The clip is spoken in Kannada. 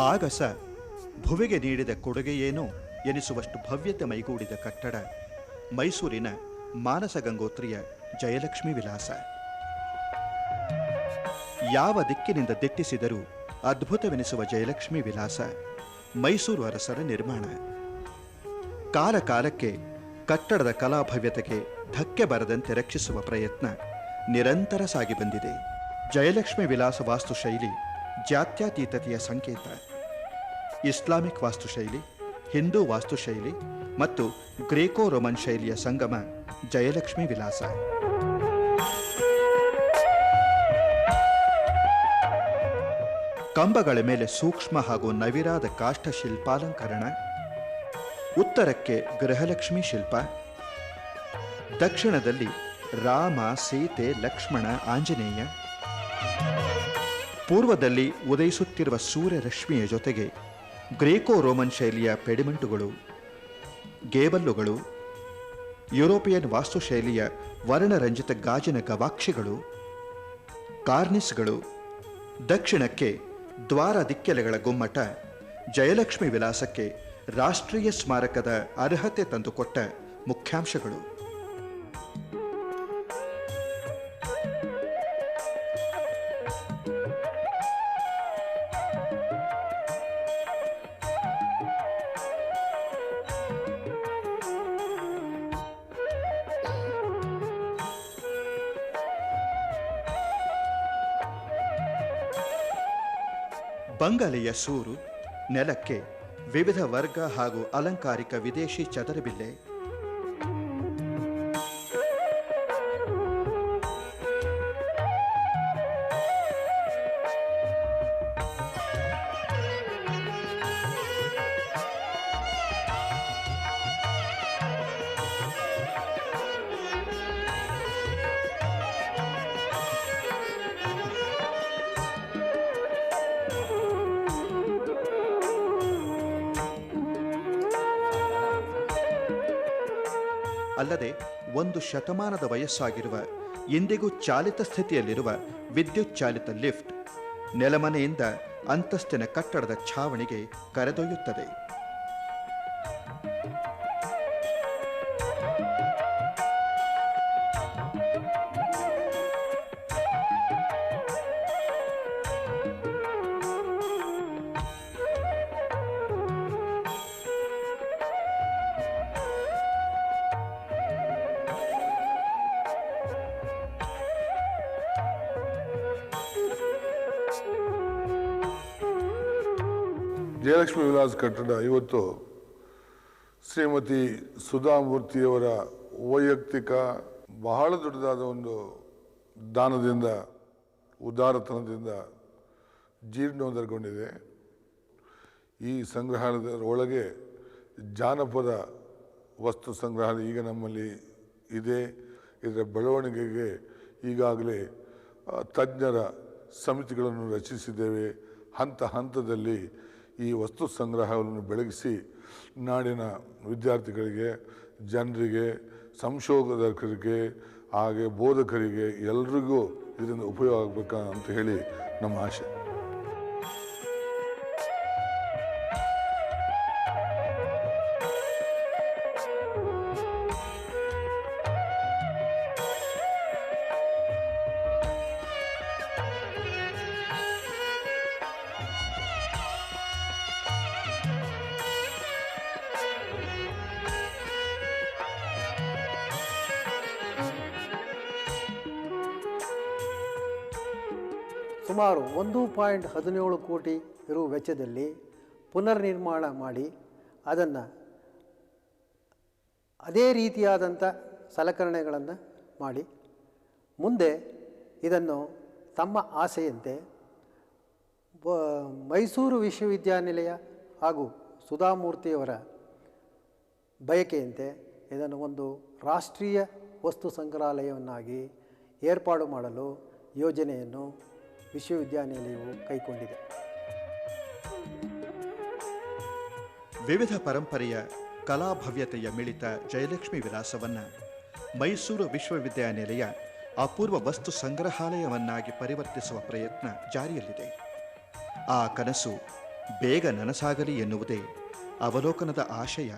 ಆಗಸ ಭುವಿಗೆ ನೀಡಿದ ಕೊಡುಗೆಯೇನು ಎನಿಸುವಷ್ಟು ಭವ್ಯತೆ ಮೈಗೂಡಿದ ಕಟ್ಟಡ, ಮೈಸೂರಿನ ಮಾನಸ ಗಂಗೋತ್ರಿಯ ಜಯಲಕ್ಷ್ಮಿ ವಿಲಾಸ. ಯಾವ ದಿಕ್ಕಿನಿಂದ ದಿಟ್ಟಿಸಿದರೂ ಅದ್ಭುತವೆನಿಸುವ ಜಯಲಕ್ಷ್ಮಿ ವಿಲಾಸ ಮೈಸೂರು ಅರಸರ ನಿರ್ಮಾಣ. ಕಾಲ ಕಾಲಕ್ಕೆ ಕಟ್ಟಡದ ಕಲಾಭವ್ಯತೆಗೆ ಧಕ್ಕೆ ಬರದಂತೆ ರಕ್ಷಿಸುವ ಪ್ರಯತ್ನ ನಿರಂತರ ಸಾಗಿ ಬಂದಿದೆ. ಜಯಲಕ್ಷ್ಮಿ ವಿಲಾಸ ವಾಸ್ತುಶೈಲಿ ಜಾತ್ಯತೀತತೆಯ ಸಂಕೇತ. ಇಸ್ಲಾಮಿಕ್ ವಾಸ್ತುಶೈಲಿ, ಹಿಂದೂ ವಾಸ್ತುಶೈಲಿ ಮತ್ತು ಗ್ರೇಕೋ ರೋಮನ್ ಶೈಲಿಯ ಸಂಗಮ ಜಯಲಕ್ಷ್ಮಿ ವಿಲಾಸ ಕಂಬಗಳ ಮೇಲೆ ಸೂಕ್ಷ್ಮ ಹಾಗೂ ನವಿರಾದ ಕಾಷ್ಟ ಶಿಲ್ಪಾಲಂಕರಣ, ಉತ್ತರಕ್ಕೆ ಗೃಹಲಕ್ಷ್ಮಿ ಶಿಲ್ಪ, ದಕ್ಷಿಣದಲ್ಲಿ ರಾಮ, ಸೀತೆ, ಲಕ್ಷ್ಮಣ, ಆಂಜನೇಯ, ಪೂರ್ವದಲ್ಲಿ ಉದಯಿಸುತ್ತಿರುವ ಸೂರ್ಯರಶ್ಮಿಯ ಜೊತೆಗೆ ಗ್ರೇಕೋ ರೋಮನ್ ಶೈಲಿಯ ಪೆಡಿಮೆಂಟುಗಳು, ಗೇಬಲ್ಲುಗಳು, ಯುರೋಪಿಯನ್ ವಾಸ್ತುಶೈಲಿಯ ವರ್ಣರಂಜಿತ ಗಾಜಿನ ಗವಾಕ್ಷಿಗಳು, ಕಾರ್ನಿಸ್ಗಳು, ದಕ್ಷಿಣಕ್ಕೆ ದ್ವಾರ ದಿಕ್ಕೆಲೆಗಳ ಗುಮ್ಮಟ, ಜಯಲಕ್ಷ್ಮಿ ವಿಲಾಸಕ್ಕೆ ರಾಷ್ಟ್ರೀಯ ಸ್ಮಾರಕದ ಅರ್ಹತೆ ತಂದುಕೊಟ್ಟ ಮುಖ್ಯಾಂಶಗಳು. ಬಂಗಲೆಯ ಸೂರು ನೆಲಕ್ಕೆ ವಿವಿಧ ವರ್ಗ ಹಾಗೂ ಅಲಂಕಾರಿಕ ವಿದೇಶಿ ಚದರಬಿಲ್ಲೆ ಅಲ್ಲದೆ ಒಂದು ಶತಮಾನದ ವಯಸ್ಸಾಗಿರುವ ಎಂದಿಗೂ ಚಾಲಿತ ಸ್ಥಿತಿಯಲ್ಲಿರುವ ವಿದ್ಯುತ್ ಚಾಲಿತ ಲಿಫ್ಟ್ ನೆಲಮನೆಯಿಂದ ಅಂತಸ್ತಿನ ಕಟ್ಟಡದ ಛಾವಣಿಗೆ ಕರೆದೊಯ್ಯುತ್ತದೆ. ಜಯಲಕ್ಷ್ಮಿ ವಿಲಾಸ್ ಕಟ್ಟಡ ಇವತ್ತು ಶ್ರೀಮತಿ ಸುಧಾಮೂರ್ತಿಯವರ ವೈಯಕ್ತಿಕ, ಬಹಳ ದೊಡ್ಡದಾದ ಒಂದು ದಾನದಿಂದ, ಉದಾರತನದಿಂದ ಜೀರ್ಣೋದ್ಧರಗೊಂಡಿದೆ. ಈ ಸಂಗ್ರಹಾಲಯದ ಒಳಗೆ ಜಾನಪದ ವಸ್ತು ಸಂಗ್ರಹಾಲಯ ಈಗ ನಮ್ಮಲ್ಲಿ ಇದೆ. ಇದರ ಬೆಳವಣಿಗೆಗೆ ಈಗಾಗಲೇ ತಜ್ಞರ ಸಮಿತಿಗಳನ್ನು ರಚಿಸಿದ್ದೇವೆ. ಹಂತ ಹಂತದಲ್ಲಿ ಈ ವಸ್ತು ಸಂಗ್ರಹವನ್ನು ಬೆಳಗಿಸಿ ನಾಡಿನ ವಿದ್ಯಾರ್ಥಿಗಳಿಗೆ, ಜನರಿಗೆ, ಸಂಶೋಧಕರಿಗೆ, ಹಾಗೆ ಬೋಧಕರಿಗೆ ಎಲ್ರಿಗೂ ಇದರಿಂದ ಉಪಯೋಗ ಆಗಬೇಕಾ ಅಂತ ಹೇಳಿ ನಮ್ಮ ಆಶೆ. ಸುಮಾರು ಒಂದು ಪಾಯಿಂಟ್ ಹದಿನೇಳು ಕೋಟಿ ಇರುವ ವೆಚ್ಚದಲ್ಲಿ ಪುನರ್ನಿರ್ಮಾಣ ಮಾಡಿ ಅದನ್ನು ಅದೇ ರೀತಿಯಾದಂಥ ಸಲಕರಣೆಗಳನ್ನು ಮಾಡಿ. ಮುಂದೆ ಇದನ್ನು ತಮ್ಮ ಆಸೆಯಂತೆ ಮೈಸೂರು ವಿಶ್ವವಿದ್ಯಾನಿಲಯ ಹಾಗೂ ಸುಧಾಮೂರ್ತಿಯವರ ಬಯಕೆಯಂತೆ ಇದನ್ನು ಒಂದು ರಾಷ್ಟ್ರೀಯ ವಸ್ತು ಸಂಗ್ರಹಾಲಯವನ್ನಾಗಿ ಏರ್ಪಾಡು ಮಾಡಲು ಯೋಜನೆಯನ್ನು ವಿಶ್ವವಿದ್ಯಾನಿಲಯವು ಕೈಗೊಂಡಿದೆ. ವಿವಿಧ ಪರಂಪರೆಯ ಕಲಾಭವ್ಯತೆಯ ಮಿಳಿತ ಜಯಲಕ್ಷ್ಮಿ ವಿಲಾಸವನ್ನು ಮೈಸೂರು ವಿಶ್ವವಿದ್ಯಾನಿಲಯ ಅಪೂರ್ವ ವಸ್ತು ಸಂಗ್ರಹಾಲಯವನ್ನಾಗಿ ಪರಿವರ್ತಿಸುವ ಪ್ರಯತ್ನ ಜಾರಿಯಲ್ಲಿದೆ. ಆ ಕನಸು ಬೇಗ ನನಸಾಗಲಿ ಎನ್ನುವುದೇ ಅವಲೋಕನದ ಆಶಯ.